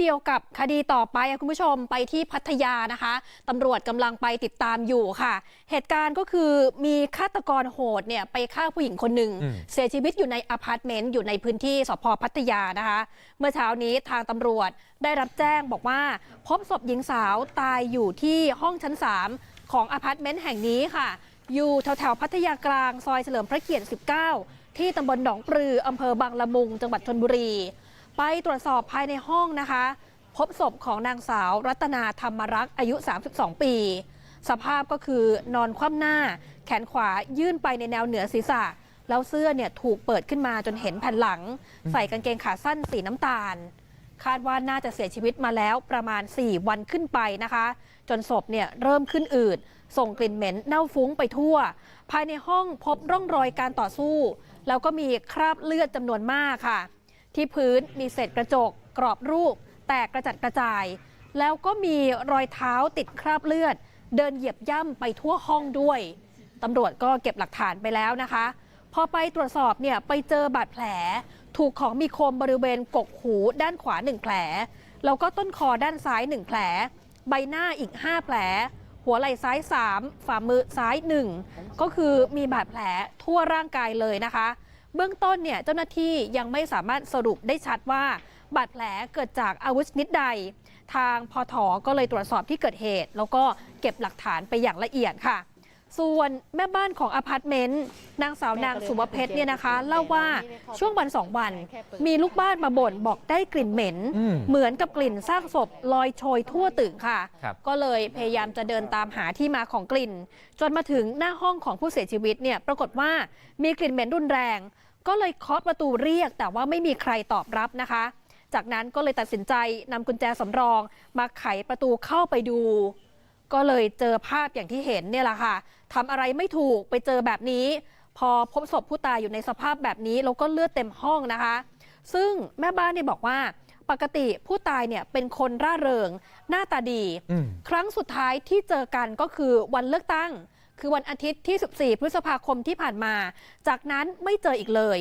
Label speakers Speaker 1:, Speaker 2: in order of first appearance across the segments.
Speaker 1: เดียวกับคดีต่อไปอะคุณผู้ชมไปที่พัทยานะคะตำรวจกำลังไปติดตามอยู่ค่ะ เหตุการณ์ก็คือมีฆาตกรโหดเนี่ยไปฆ่าผู้หญิงคนหนึ่ง
Speaker 2: อืม
Speaker 1: เสียชีวิตอยู่ในอพาร์ตเมนต์อยู่ในพื้นที่สพพัทยานะคะ เมื่อเช้านี้ทางตำรวจได้รับแจ้งบอกว่า พบศพหญิงสาวตายอยู่ที่ห้องชั้น 3 ของอพาร์ตเมนต์แห่งนี้ค่ะ อยู่แถวๆพัทยากลางซอยเฉลิมพระเกียรติ 19 ที่ตำบลหนองปลืออำเภอบางละมุง จังหวัดชนบุรี ไปตรวจสอบภายในห้องนะคะ พบศพของนางสาวรัตนาธรรมรักษ์อายุ 32 ปี สภาพก็คือนอนคว่ำหน้า แขนขวายื่นไปในแนวเหนือศีรษะ แล้วเสื้อเนี่ยถูกเปิดขึ้นมาจนเห็นแผ่นหลัง ใส่กางเกงขาสั้นสีน้ำตาล คาดว่าน่าจะเสียชีวิตมาแล้วประมาณ 4 วันขึ้นไปนะคะ จนศพเนี่ยเริ่มขึ้นอืดส่งกลิ่นเหม็นเน่าฟุ้งไปทั่ว ภายในห้องพบร่องรอยการต่อสู้ แล้วก็มีคราบเลือดจำนวนมากค่ะ ที่พื้นมีเศษกระจก กรอบรูป แตกกระจัดกระจาย แล้วก็มีรอยเท้าติดคราบเลือด เดินเหยียบย่ำไปทั่วห้องด้วยตำรวจก็เก็บหลักฐานไปแล้วนะคะ พอไปตรวจสอบเนี่ยไปเจอบาดแผล ถูกของมีคมบริเวณกกหูด้านขวา 1 แผล แล้วก็ต้นคอด้านซ้าย 1 แผล ใบหน้าอีก 5 แผล หัวไหล่ซ้าย 3 ฝ่ามือซ้าย 1 ก็คือมีบาดแผลทั่วร่างกายเลยนะคะ เบื้องต้นเนี่ยเจ้าหน้าที่ยังไม่สามารถสรุปได้ชัดว่าบาดแผลเกิดจากอาวุธชนิดใด ทางพอถอก็เลยตรวจสอบที่เกิดเหตุ แล้วก็เก็บหลักฐานไปอย่างละเอียดค่ะ ส่วนแม่บ้านของอพาร์ตเมนต์นางสาวนางสุวเพชรเนี่ยนะคะ เล่าว่าช่วงวันสองวัน มีลูกบ้านมาบ่นบอกได้กลิ่นเหม็น
Speaker 2: อืม
Speaker 1: เหมือนกับกลิ่นซากศพลอยโชยทั่วตึกค่ะ
Speaker 2: ครับ
Speaker 1: ก็เลยพยายามจะเดินตามหาที่มาของกลิ่น จนมาถึงหน้าห้องของผู้เสียชีวิตเนี่ยปรากฏว่ามีกลิ่นเหม็นรุนแรง ก็เลยเคาะประตูเรียก แต่ว่าไม่มีใครตอบรับนะคะ จากนั้นก็เลยตัดสินใจนำกุญแจสำรอง มาไขประตูเข้าไปดู ก็เลยเจอภาพอย่างที่เห็นเนี่ยแหละค่ะทำอะไรไม่ถูกไปเจอแบบนี้ พอพบศพผู้ตายอยู่ในสภาพแบบนี้แล้วก็เลือดเต็มห้องนะคะ ซึ่งแม่บ้านเนี่ยบอกว่าปกติผู้ตายเนี่ยเป็นคนร่าเริง หน้าตาดี
Speaker 2: อืม
Speaker 1: ครั้งสุดท้ายที่เจอกันก็คือวันเลือกตั้ง คือวันอาทิตย์ที่ 14 พฤษภาคมที่ผ่านมา จากนั้นไม่เจออีกเลย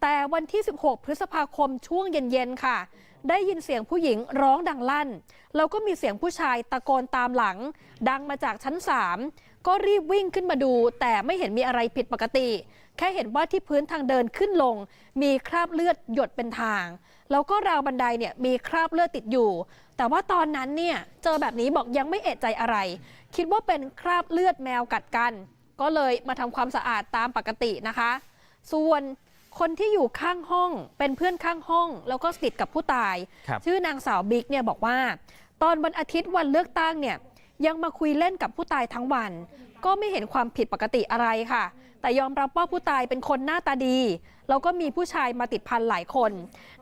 Speaker 1: แต่วันที่ 16 พฤษภาคมช่วงเย็นๆค่ะ ได้ยินเสียงผู้หญิงร้องดังลั่น แล้วก็มีเสียงผู้ชายตะโกนตามหลัง ดังมาจากชั้น 3 ก็รีบวิ่งขึ้นมาดู แต่ไม่เห็นมีอะไรผิดปกติ แค่เห็นว่าที่พื้นทางเดินขึ้นลง มีคราบเลือดหยดเป็นทาง แล้วก็ราวบันไดเนี่ยมีคราบเลือดติดอยู่ แต่ว่าตอนนั้นเนี่ยเจอแบบนี้บอกยังไม่เอะใจอะไร คิดว่าเป็นคราบเลือดแมวกัดกัน ก็เลยมาทำความสะอาดตามปกตินะคะ ส่วนคนที่อยู่ข้างห้องเป็นเพื่อนข้างห้อง แล้วก็สนิทกับผู้ตาย
Speaker 2: ครับ
Speaker 1: ชื่อนางสาวบิ๊กเนี่ยบอกว่า ตอนวันอาทิตย์วันเลือกตั้งเนี่ย ยังมาคุยเล่นกับผู้ตายทั้งวัน ก็ไม่เห็นความผิดปกติอะไรค่ะ แต่ยอมรับว่าผู้ตายเป็นคนหน้าตาดี แล้วก็มีผู้ชายมาติดพันหลายคน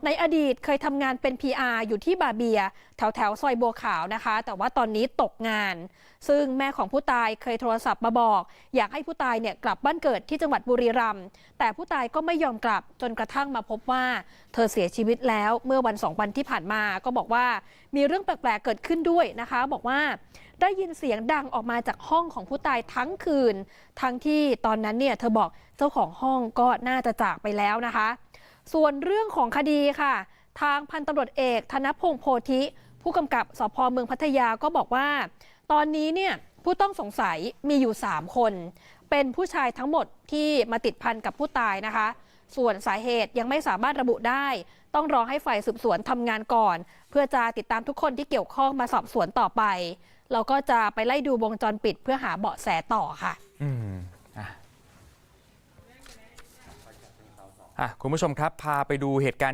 Speaker 1: ในอดีตเคยทำงานเป็น PR อยู่ที่บาเบีย แถวแถวซอยบัวขาวนะคะ แต่ว่าตอนนี้ตกงาน ซึ่งแม่ของผู้ตายเคยโทรศัพท์มาบอก อยากให้ผู้ตายเนี่ยกลับบ้านเกิดที่จังหวัดบุรีรัมย์แต่ผู้ตายก็ไม่ยอมกลับจนกระทั่งมาพบว่า เธอเสียชีวิตแล้วเมื่อวันสองวันที่ผ่านมาก็บอกว่ามีเรื่องแปลกๆเกิดขึ้นด้วยนะคะ บอกว่า ได้ยินเสียงดังออกมาจากห้องของผู้ตายทั้งคืน ทั้งที่ตอนนั้นเนี่ยเธอบอกเจ้าของห้องก็น่าจะจากไปแล้วนะคะ ส่วนเรื่องของคดีค่ะ ทางพันตำรวจเอกธนพงษ์โพธิ ผู้กำกับสพเมืองพัทยาก็บอกว่า ตอนนี้เนี่ยผู้ต้องสงสัยมีอยู่ 3 คน เป็นผู้ชายทั้งหมดที่มาติดพันกับผู้ตายนะคะ ส่วนสาเหตุยังไม่สามารถระบุได้ ต้องรอให้ฝ่ายสืบสวนทำงานก่อน เพื่อจะติดตามทุกคนที่เกี่ยวข้องมาสอบสวนต่อไป เราก็จะไปไล่ดูวงจรปิดเพื่อหาเบาะแสต่อค่ะ
Speaker 2: อืมอะอะคุณผู้ชมครับ พาไปดูเหตุการณ์ที่